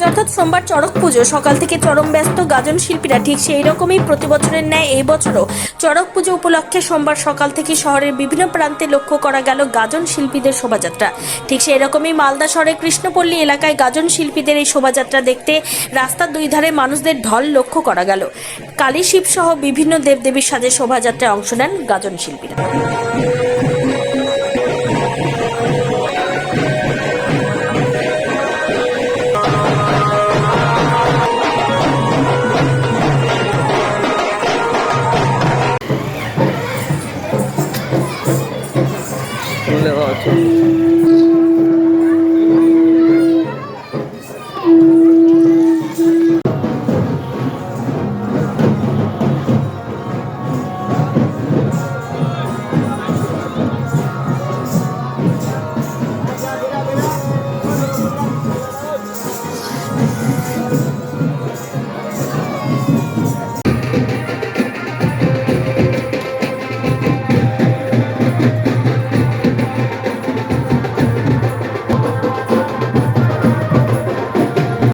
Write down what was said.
আজ অর্থাৎ সোমবার চড়ক পুজো, সকাল থেকে চরম ব্যস্ত গাজন শিল্পীরা ঠিক সেই রকমই প্রতি বছরের ন্যায় এই বছরও চড়ক পুজো উপলক্ষে সোমবার সকাল থেকে শহরের বিভিন্ন প্রান্তে লক্ষ্য করা গেল গাজন শিল্পীদের শোভাযাত্রা। ঠিক সেই রকমই মালদা শহরের কৃষ্ণপল্লী এলাকায় গাজন শিল্পীদের এই শোভাযাত্রা দেখতে রাস্তার দুই ধারে মানুষদের ঢল লক্ষ্য করা গেল। কালী শিব সহ বিভিন্ন দেবদেবীর সাজে শোভাযাত্রায় অংশ নেন গাজন শিল্পীরা। 六二七